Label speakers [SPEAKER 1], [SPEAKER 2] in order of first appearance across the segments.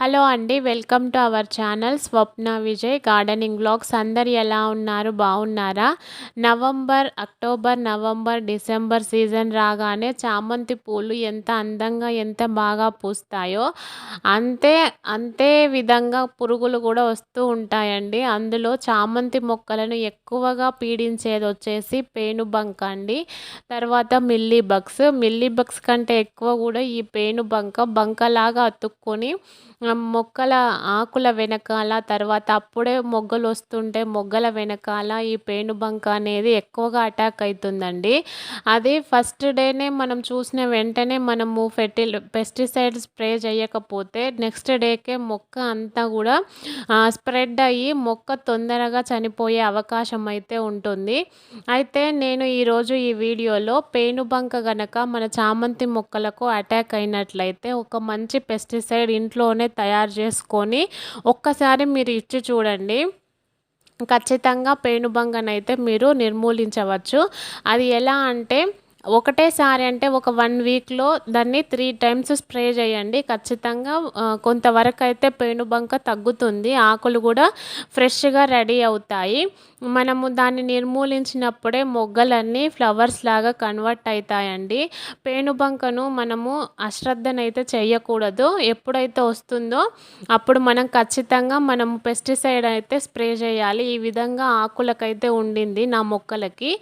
[SPEAKER 1] Hello అండి welcome to our channel Swapna Vijay gardening blogs. అందరు ఎలా ఉన్నారు? బాగున్నారా? November October November December season రాగానే చామంతి పూలు ఎంత అందంగా ఎంత బాగా పూస్తాయో అంతే అంతే విధంగా పురుగులు కూడా వస్తూ ఉంటాయండి. అందులో చామంతి మొక్కలను ఎక్కువగా పీడించేది వచ్చేసి పేనుబంక అండి. తర్వాత మిల్లీ బగ్స్. మిల్లీ బగ్స్ కంటే ఎక్కువ కూడా ఈ పేనుబంక బంకలాగా అతుక్కొని మొక్కల ఆకుల వెనకాల తర్వాత అప్పుడే మొగ్గలు వస్తుంటే మొగ్గల వెనకాల ఈ పేనుబంక అనేది ఎక్కువగా అటాక్ అవుతుందండి అది ఫస్ట్ డేనే మనం చూసిన వెంటనే మనము ఫెర్టిల్ పెస్టిసైడ్ స్ప్రే చేయకపోతే నెక్స్ట్ డేకే మొక్క అంతా కూడా స్ప్రెడ్ అయ్యి మొక్క తొందరగా చనిపోయే అవకాశం అయితే ఉంటుంది. అయితే నేను ఈరోజు ఈ వీడియోలో పేనుబంక గనక మన చామంతి మొక్కలకు అటాక్ అయినట్లయితే ఒక మంచి పెస్టిసైడ్ ఇంట్లోనే తయారు చేసుకొని ఒక్కసారి మీరు ఇచ్చి చూడండి. ఖచ్చితంగా పేనుబంగనైతే మీరు నిర్మూలించవచ్చు. అది ఎలా అంటే ఒకటేసారి అంటే ఒక వన్ వీక్లో దాన్ని త్రీ టైమ్స్ స్ప్రే చేయండి. ఖచ్చితంగా కొంతవరకు అయితే పేనుబంక తగ్గుతుంది. ఆకులు కూడా ఫ్రెష్గా రెడీ అవుతాయి. మనము దాన్ని నిర్మూలించినప్పుడే మొగ్గలన్నీ ఫ్లవర్స్ లాగా కన్వర్ట్ అవుతాయండి పేనుబంకను మనము అశ్రద్ధనైతే చేయకూడదు. ఎప్పుడైతే వస్తుందో అప్పుడు మనం ఖచ్చితంగా మనం పెస్టిసైడ్ అయితే స్ప్రే చేయాలి. ఈ విధంగా ఆకులకైతే ఉండింది నా మొక్కలకి.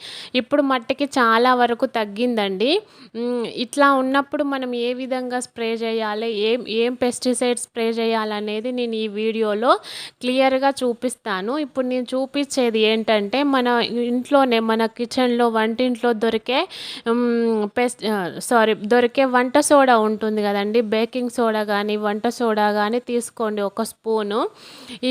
[SPEAKER 1] ఇప్పుడు మట్టికి చాలా వరకు తగ్గి తగ్గిందండి. ఇట్లా ఉన్నప్పుడు మనం ఏ విధంగా స్ప్రే చేయాలి ఏం ఏం పెస్టిసైడ్ స్ప్రే చేయాలనేది నేను ఈ వీడియోలో క్లియర్గా చూపిస్తాను. ఇప్పుడు నేను చూపించేది ఏంటంటే మన ఇంట్లోనే మన కిచెన్లో వంటింట్లో దొరికే పెస్ట్ సారీ దొరికే వంట సోడా ఉంటుంది కదండి. బేకింగ్ సోడా కానీ వంట సోడా కానీ తీసుకోండి ఒక స్పూను.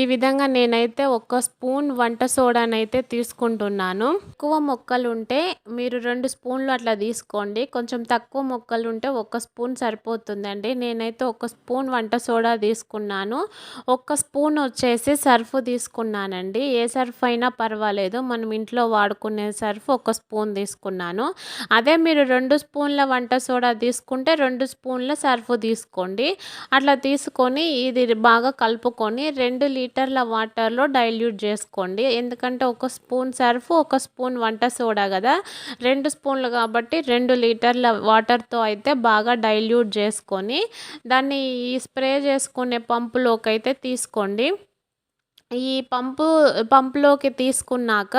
[SPEAKER 1] ఈ విధంగా నేనైతే ఒక స్పూన్ వంట సోడానైతే తీసుకుంటున్నాను. ఎక్కువ మొక్కలు ఉంటే మీరు రెండు స్పూన్లు అట్లా తీసుకోండి. కొంచెం తక్కువ మొక్కలు ఉంటే ఒక స్పూన్ సరిపోతుందండి. నేనైతే ఒక స్పూన్ వంట సోడా తీసుకున్నాను. ఒక స్పూన్ వచ్చేసి సర్ఫ్ తీసుకున్నానండి. ఏ సర్ఫ్ అయినా పర్వాలేదు. మనం ఇంట్లో వాడుకునే సర్ఫ్ ఒక స్పూన్ తీసుకున్నాను. అదే మీరు రెండు స్పూన్ల వంట సోడా తీసుకుంటే రెండు స్పూన్ల సర్ఫ్ తీసుకోండి. అట్లా తీసుకొని ఇది బాగా కలుపుకొని రెండు లీటర్ల వాటర్లో డైల్యూట్ చేసుకోండి. ఎందుకంటే ఒక స్పూన్ సర్ఫ్ ఒక స్పూన్ వంట సోడా కదా. రెండు స్పూన్లు కాబట్టి కాబట్టి రెండు లీటర్ల వాటర్తో అయితే బాగా డైల్యూట్ చేసుకొని దాన్ని ఈ స్ప్రే చేసుకునే పంపులోకి అయితే తీసుకోండి. ఈ పంపు పంపులోకి తీసుకున్నాక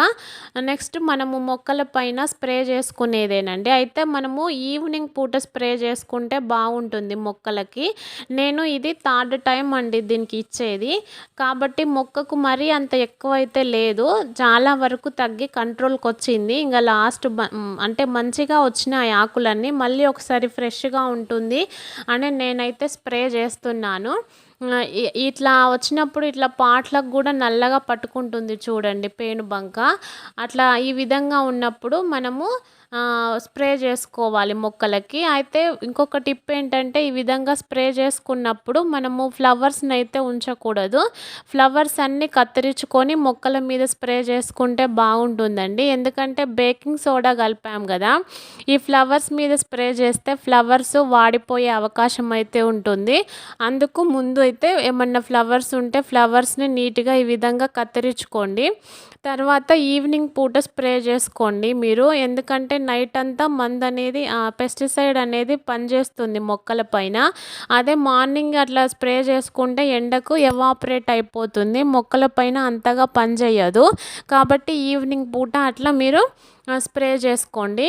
[SPEAKER 1] నెక్స్ట్ మనము మొక్కల పైన స్ప్రే చేసుకునేదేనండి. అయితే మనము ఈవినింగ్ పూట స్ప్రే చేసుకుంటే బాగుంటుంది మొక్కలకి. నేను ఇది థర్డ్ టైం అండి దీనికి ఇచ్చేది. కాబట్టి మొక్కకు మరీ అంత ఎక్కువైతే లేదు. చాలా వరకు తగ్గి కంట్రోల్కి వచ్చింది ఇంకా లాస్ట్ అంటే మంచిగా వచ్చిన ఆకులన్నీ. మళ్ళీ ఒకసారి ఫ్రెష్గా ఉంటుంది అని నేనైతే స్ప్రే చేస్తున్నాను. ఇట్లా వచ్చినప్పుడు ఇట్లా పాట్లకు కూడా నల్లగా పట్టుకుంటుంది చూడండి పేనుబంక. అట్లా ఈ విధంగా ఉన్నప్పుడు మనము స్ప్రే చేసుకోవాలి మొక్కలకి. అయితే ఇంకొక టిప్ ఏంటంటే ఈ విధంగా స్ప్రే చేసుకున్నప్పుడు మనము ఫ్లవర్స్ని అయితే ఉంచకూడదు. ఫ్లవర్స్ అన్నీ కత్తిరించుకొని మొక్కల మీద స్ప్రే చేసుకుంటే బాగుంటుందండి. ఎందుకంటే బేకింగ్ సోడా కలిపాం కదా. ఈ ఫ్లవర్స్ మీద స్ప్రే చేస్తే ఫ్లవర్స్ వాడిపోయే అవకాశం అయితే ఉంటుంది. అందుకు ముందు అయితే ఏమన్నా ఫ్లవర్స్ ఉంటే ఫ్లవర్స్ని నీట్గా ఈ విధంగా కత్తిరించుకోండి. తర్వాత ఈవినింగ్ పూట స్ప్రే చేసుకోండి మీరు. ఎందుకంటే నైట్ అంతా మందు అనేది పెస్టిసైడ్ అనేది పనిచేస్తుంది మొక్కల పైన. అదే మార్నింగ్ అట్లా స్ప్రే చేసుకుంటే ఎండకు ఎవాపరేట్ అయిపోతుంది. మొక్కల పైన అంతగా పనిచేయదు. కాబట్టి ఈవినింగ్ పూట అట్లా మీరు స్ప్రే చేసుకోండి.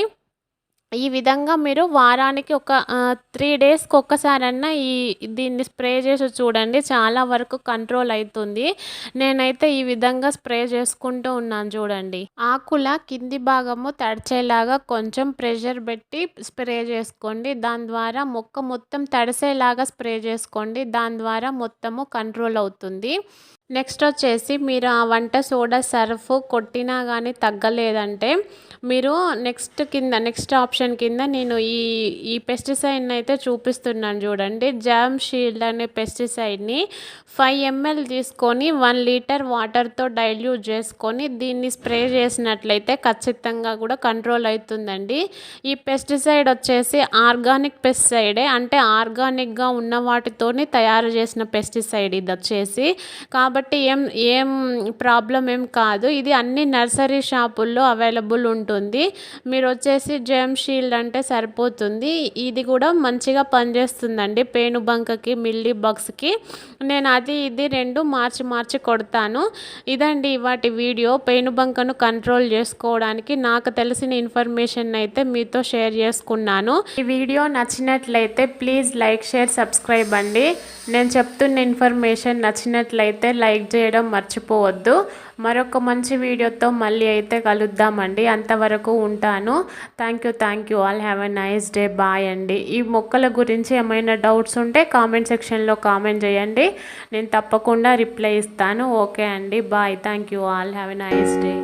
[SPEAKER 1] ఈ విధంగా మీరు వారానికి ఒక త్రీ డేస్కి ఒక్కసారన్నా ఈ దీన్ని స్ప్రే చేసి చూడండి. చాలా వరకు కంట్రోల్ అవుతుంది నేనైతే ఈ విధంగా స్ప్రే చేసుకుంటూ ఉన్నాను చూడండి. ఆకుల కింది భాగము తడిచేలాగా కొంచెం ప్రెషర్ పెట్టి స్ప్రే చేసుకోండి. దాని ద్వారా మొక్క మొత్తం తడిసేలాగా స్ప్రే చేసుకోండి. దాని ద్వారా మొత్తము కంట్రోల్ అవుతుంది. నెక్స్ట్ వచ్చేసి మీరు ఆ వంట సోడా సర్ఫ్ కొట్టినా కానీ తగ్గలేదంటే మీరు నెక్స్ట్ కింద నెక్స్ట్ ఆప్షన్ కింద నేను ఈ ఈ పెస్టిసైడ్ని అయితే చూపిస్తున్నాను చూడండి. జామ్ షీల్డ్ అనే పెస్టిసైడ్ని ఫైవ్ ఎంఎల్ తీసుకొని వన్ లీటర్ వాటర్తో డైల్యూట్ చేసుకొని దీన్ని స్ప్రే చేసినట్లయితే ఖచ్చితంగా కూడా కంట్రోల్ అవుతుందండి. ఈ పెస్టిసైడ్ వచ్చేసి ఆర్గానిక్ పెస్టిసైడే అంటే ఆర్గానిక్గా ఉన్న వాటితోని తయారు చేసిన పెస్టిసైడ్ ఇది వచ్చేసి. కాబట్టి కాబట్టి ఏం ఏం ప్రాబ్లం ఏం కాదు. ఇది అన్ని నర్సరీ షాపుల్లో అవైలబుల్ ఉంటుంది. మీరు వచ్చేసి జెమ్ షీల్డ్ అంటే సరిపోతుంది. ఇది కూడా మంచిగా పనిచేస్తుందండి. పేనుబంకకి మిల్లీ బగ్స్కి నేను అది ఇది రెండు మార్చి మార్చి కొడతాను. ఇదండి వాటి వీడియో. పేనుబంకను కంట్రోల్ చేసుకోవడానికి నాకు తెలిసిన ఇన్ఫర్మేషన్ అయితే మీతో షేర్ చేసుకున్నాను. ఈ వీడియో నచ్చినట్లయితే ప్లీజ్ లైక్ షేర్ సబ్స్క్రైబ్ అండి. నేను చెప్తున్న ఇన్ఫర్మేషన్ నచ్చినట్లయితే లైక్ చేయడం మర్చిపోవద్దు. మరొక మంచి వీడియోతో మళ్ళీ అయితే కలుద్దామండి. అంతవరకు ఉంటాను. Thank you thank you all have a nice day bye అండి. ఈ మొక్కల గురించి ఏమైనా డౌట్స్ ఉంటే కామెంట్ సెక్షన్లో కామెంట్ చేయండి. నేను తప్పకుండా రిప్లై ఇస్తాను. ఓకే అండి. Bye thank you all have a nice day